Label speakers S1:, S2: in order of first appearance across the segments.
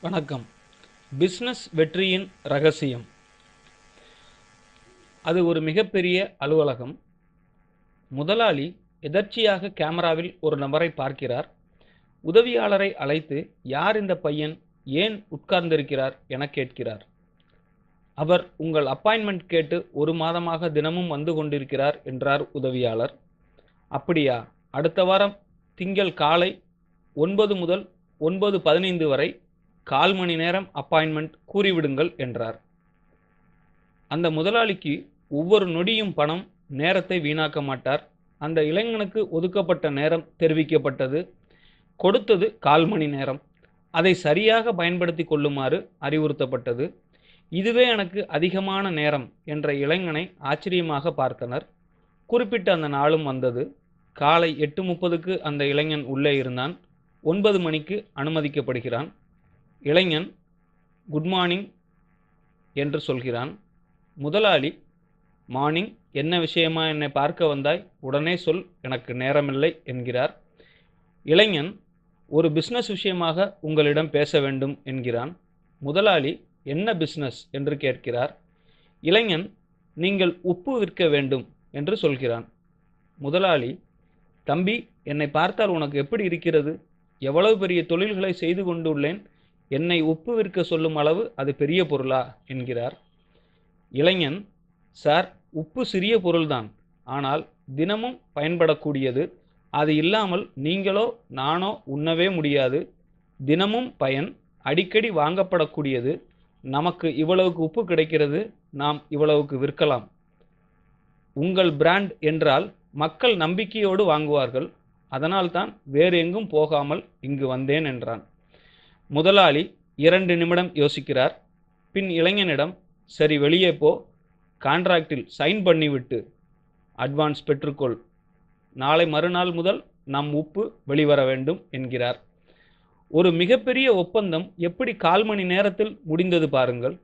S1: வணக்கம். பிஸ்னஸ் வெற்றியின் ரகசியம். அது ஒரு மிகப்பெரிய அலுவலகம். முதலாளி எதர்ச்சியாக கேமராவில் ஒரு நபரை பார்க்கிறார். உதவியாளரை அழைத்து யார் இந்த பையன்? ஏன் உட்கார்ந்திருக்கிறார்? என கேட்கிறார். அவர் உங்கள் அப்பாயின்மெண்ட் கேட்டு ஒரு மாதமாக தினமும் வந்து கொண்டிருக்கிறார் என்றார் உதவியாளர். அப்படியா? அடுத்த வாரம் திங்கள் காலை ஒன்பது முதல் ஒன்பது பதினைந்து வரை கால் மணி நேரம் அப்பாயின்மெண்ட் கூறிவிடுங்கள் என்றார். அந்த முதலாளிக்கு ஒவ்வொரு நொடியும் பணம் நேரத்தை வீணாக்க மாட்டார். அந்த இளைஞனுக்கு ஒதுக்கப்பட்ட நேரம் தெரிவிக்கப்பட்டது. கொடுத்தது கால் மணி நேரம். அதை சரியாக பயன்படுத்தி கொள்ளுமாறு அறிவுறுத்தப்பட்டது. இதுவே எனக்கு அதிகமான நேரம் என்ற இளைஞனை ஆச்சரியமாக பார்த்தனர். குறிப்பிட்ட அந்த நாளும் வந்தது. காலை எட்டு முப்பதுக்கு அந்த இளைஞன் உள்ளே இருந்தான். ஒன்பது மணிக்கு அனுமதிக்கப்படுகிறான். இளைஞன் குட் மார்னிங் என்று சொல்கிறான். முதலாளி மார்னிங் என்ன விஷயமா என்னை பார்க்க வந்தாய்? உடனே சொல் எனக்கு நேரமில்லை என்கிறார். இளைஞன் ஒரு பிஸ்னஸ் விஷயமாக உங்களிடம் பேச வேண்டும் என்கிறான். முதலாளி என்ன பிஸ்னஸ் என்று கேட்கிறார். இளைஞன் நீங்கள் உப்பு விற்க வேண்டும் என்று சொல்கிறான். முதலாளி தம்பி என்னை பார்த்தால் உனக்கு எப்படி இருக்கிறது? எவ்வளவு பெரிய தொழில்களை செய்து கொண்டுள்ளேன் என்னை உப்பு விற்க சொல்லும் அளவு அது பெரிய பொருளா? என்கிறார். இளைஞன் சார் உப்பு சிறிய பொருள்தான். ஆனால் தினமும் பயன்படக்கூடியது. அது இல்லாமல் நீங்களோ நானோ உண்ணவே முடியாது. தினமும் பயன் அடிக்கடி வாங்கப்படக்கூடியது. நமக்கு இவ்வளவுக்கு உப்பு கிடைக்கிறது. நாம் இவ்வளவுக்கு விற்கலாம். உங்கள் பிராண்ட் என்றால் மக்கள் நம்பிக்கையோடு வாங்குவார்கள். அதனால்தான் வேறு எங்கும் போகாமல் இங்கு வந்தேன் என்றான். முதலாளி இரண்டு நிமிடம் யோசிக்கிறார். பின் இளைஞனிடம் சரி வெளியே போ. கான்ட்ராக்டில் சைன் பண்ணிவிட்டு அட்வான்ஸ் பெற்றுக்கொள். நாளை மறுநாள் முதல் நம் உப்பு வெளிவர வேண்டும் என்கிறார். ஒரு மிகப்பெரிய ஒப்பந்தம் எப்படி கால் மணி நேரத்தில் முடிந்தது பாருங்கள்.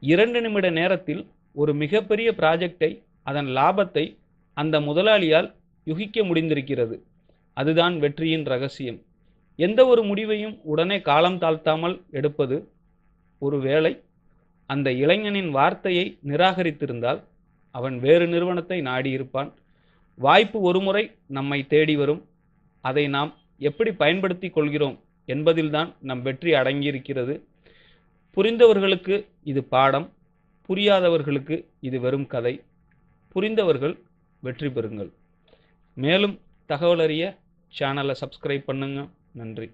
S1: இரண்டு நிமிட நேரத்தில் ஒரு மிகப்பெரிய ப்ராஜெக்டை அதன் லாபத்தை அந்த முதலாளியால் யுகிக்க முடிந்திருக்கிறது. அதுதான் வெற்றியின் ரகசியம். எந்த ஒரு முடிவையும் உடனே காலம் தாழ்த்தாமல் எடுப்பது ஒருவேளை அந்த இளைஞனின் வார்த்தையை நிராகரித்திருந்தால் அவன் வேறு நிறுவனத்தை நாடியிருப்பான். வாய்ப்பு ஒருமுறை நம்மை தேடி வரும். அதை நாம் எப்படி பயன்படுத்தி கொள்கிறோம் என்பதில்தான் நம் வெற்றி அடங்கியிருக்கிறது. புரிந்தவர்களுக்கு இது பாடம். புரியாதவர்களுக்கு இது வெறும் கதை. புரிந்தவர்கள் வெற்றி பெறுங்கள். மேலும் தகவல் அறிய சேனலை சப்ஸ்கிரைப் பண்ணுங்கள் நன்றி.